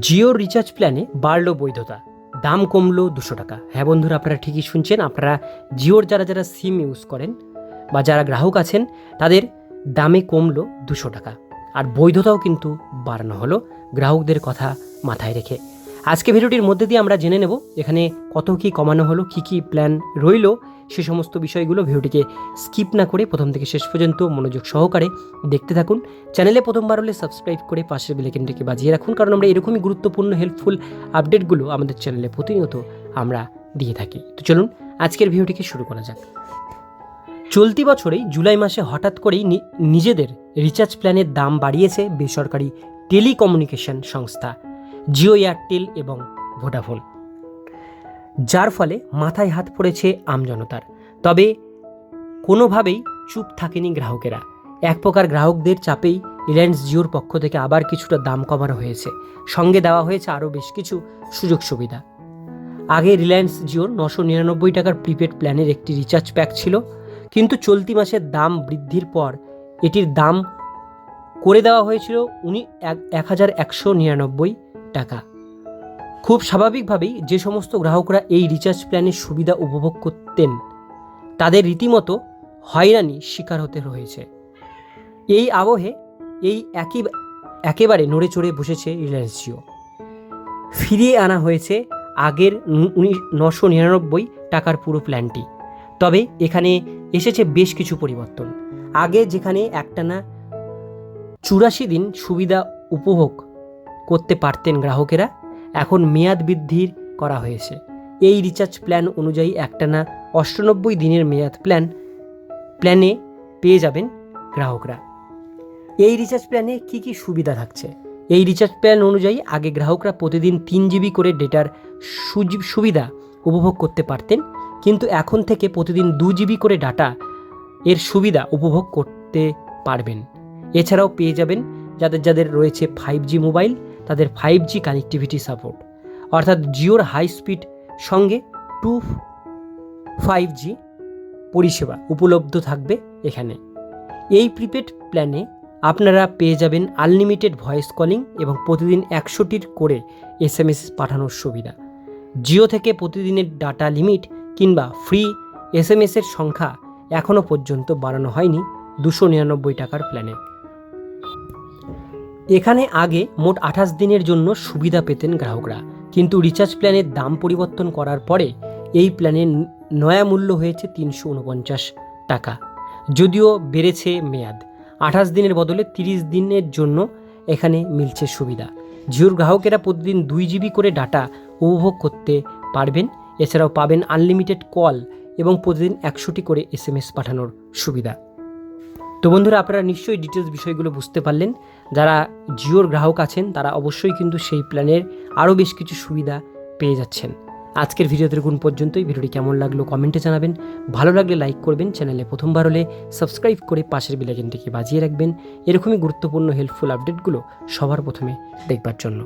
জিওর রিচার্জ প্ল্যানে বাড়ল বৈধতা। দাম কমলো দুশো টাকা। হ্যাঁ বন্ধুরা, আপনারা ঠিকই শুনছেন। আপনারা জিওর যারা যারা সিম ইউজ করেন বা যারা গ্রাহক আছেন, তাদের দামে কমলো দুশো টাকা। আর বৈধতাও কিন্তু বাড়ানো হলো গ্রাহকদের কথা মাথায় রেখে। আজকে ভিডিওটির মধ্যে দিয়ে আমরা জেনে নেব এখানে কত কি কমানো হলো, কি কি প্ল্যান রইল সে সমস্ত বিষয়গুলো ভিডিওটিকে স্কিপ না করে প্রথম থেকে শেষ পর্যন্ত মনোযোগ সহকারে দেখতে থাকুন। চ্যানেলে প্রথমবার হলে সাবস্ক্রাইব করে পাশের বেলেকেনটিকে বাজিয়ে রাখুন, কারণ আমরা এরকমই গুরুত্বপূর্ণ হেল্পফুল আপডেটগুলো আমাদের চ্যানেলে প্রতিনিয়ত আমরা দিয়ে থাকি। তো চলুন, আজকের ভিডিওটিকে শুরু করা যাক। চলতি বছরেই জুলাই মাসে হঠাৎ করেই নিজেদের রিচার্জ প্ল্যানের দাম বাড়িয়েছে বেসরকারি টেলিকমিউনিকেশন সংস্থা, জিও, এয়ারটেল এবং ভোডাফোন। যার ফলে মাথায় হাত পড়েছে আমজনতার তবে কোনোভাবেই চুপ থাকেনি গ্রাহকেরা। এক প্রকার গ্রাহকদের চাপেই রিলায়েন্স জিওর পক্ষ থেকে আবার কিছুটা দাম কমানো হয়েছে। সঙ্গে দেওয়া হয়েছে আরও বেশ কিছু সুযোগ সুবিধা। আগে রিলায়েন্স জিওর নশো নিরানব্বই টাকার প্রিপেড প্ল্যানের একটি রিচার্জ প্যাক ছিল, কিন্তু চলতি মাসের দাম বৃদ্ধির পর এটির দাম করে দেওয়া হয়েছিল উনি এক হাজার একশো নিরানব্বই টাকা। খুব স্বাভাবিকভাবেই যে সমস্ত গ্রাহকরা এই রিচার্জ প্ল্যানের সুবিধা উপভোগ করতেন, তাদের রীতিমতো হয়রানি শিকার হতে রয়েছে এই আবহে এই একই একেবারে নড়ে চড়ে বসেছে রিলায়েন্স জিও ফিরিয়ে আনা হয়েছে আগের নশো নিরানব্বই টাকার পুরো প্ল্যানটি তবে এখানে এসেছে বেশ কিছু পরিবর্তন। আগে যেখানে একটানা চুরাশি দিন সুবিধা উপভোগ করতে পারতেন গ্রাহকেরা এখন মেয়াদ বৃদ্ধির করা হয়েছে। এই রিচার্জ প্ল্যান অনুযায়ী একটানা অষ্টানব্বই দিনের মেয়াদ প্ল্যান প্ল্যানে পেয়ে যাবেন গ্রাহকরা। এই রিচার্জ প্ল্যানে কি কি সুবিধা থাকছে? এই রিচার্জ প্ল্যান অনুযায়ী আগে গ্রাহকরা প্রতিদিন তিন জিবি করে ডেটার সুবিধা উপভোগ করতে পারতেন, কিন্তু এখন থেকে প্রতিদিন দু জিবি করে ডাটা এর সুবিধা উপভোগ করতে পারবেন। এছাড়াও পেয়ে যাবেন যাদের যাদের রয়েছে ফাইভ জি মোবাইল তাদের ফাইভ জি কানেক্টিভিটি সাপোর্ট অর্থাৎ জিওর হাই স্পিড সঙ্গে টু ফাইভ জি পরিষেবা উপলব্ধ থাকবে এখানে। এই প্রিপেড প্ল্যানে আপনারা পেয়ে যাবেন আনলিমিটেড ভয়েস কলিং এবং প্রতিদিন একশোটির করে এস এম এস পাঠানোর সুবিধা। জিও থেকে প্রতিদিনের ডাটা লিমিট কিংবা ফ্রি এস এম এসের সংখ্যা এখনও পর্যন্ত বাড়ানো হয়নি দুশো নিরানব্বই টাকার প্ল্যানে এখানে আগে মোট আঠাশ দিনের জন্য সুবিধা পেতেন গ্রাহকরা। কিন্তু রিচার্জ প্ল্যানের দাম পরিবর্তন করার পরে এই প্ল্যানের নয়া মূল্য হয়েছে তিনশো উনপঞ্চাশ টাকা। যদিও বেড়েছে মেয়াদ। আঠাশ দিনের বদলে তিরিশ দিনের জন্য এখানে মিলছে সুবিধা। জিওর গ্রাহকেরা প্রতিদিন দুই জিবি করে ডাটা উপভোগ করতে পারবেন। এছাড়াও পাবেন আনলিমিটেড কল এবং প্রতিদিন একশোটি করে এস পাঠানোর সুবিধা। তো বন্ধুরা আপনারা নিশ্চয়ই ডিটেলস বিষয়গুলো বুঝতে পারলেন। যারা জিওর গ্রাহক আছেন, তারা অবশ্যই কিন্তু সেই প্ল্যানের আরও বেশ কিছু সুবিধা পেয়ে যাচ্ছেন। আজকের ভিডিওতে দেখুন পর্যন্তই। ভিডিওটি কেমন লাগল কমেন্টে জানাবেন। ভালো লাগলে লাইক করবেন। চ্যানেলে প্রথমবার হলে সাবস্ক্রাইব করে পাশের বেলাইকনটিকে বাজিয়ে রাখবেন। এরকমই গুরুত্বপূর্ণ হেল্পফুল আপডেটগুলো সবার প্রথমে দেখবার জন্য।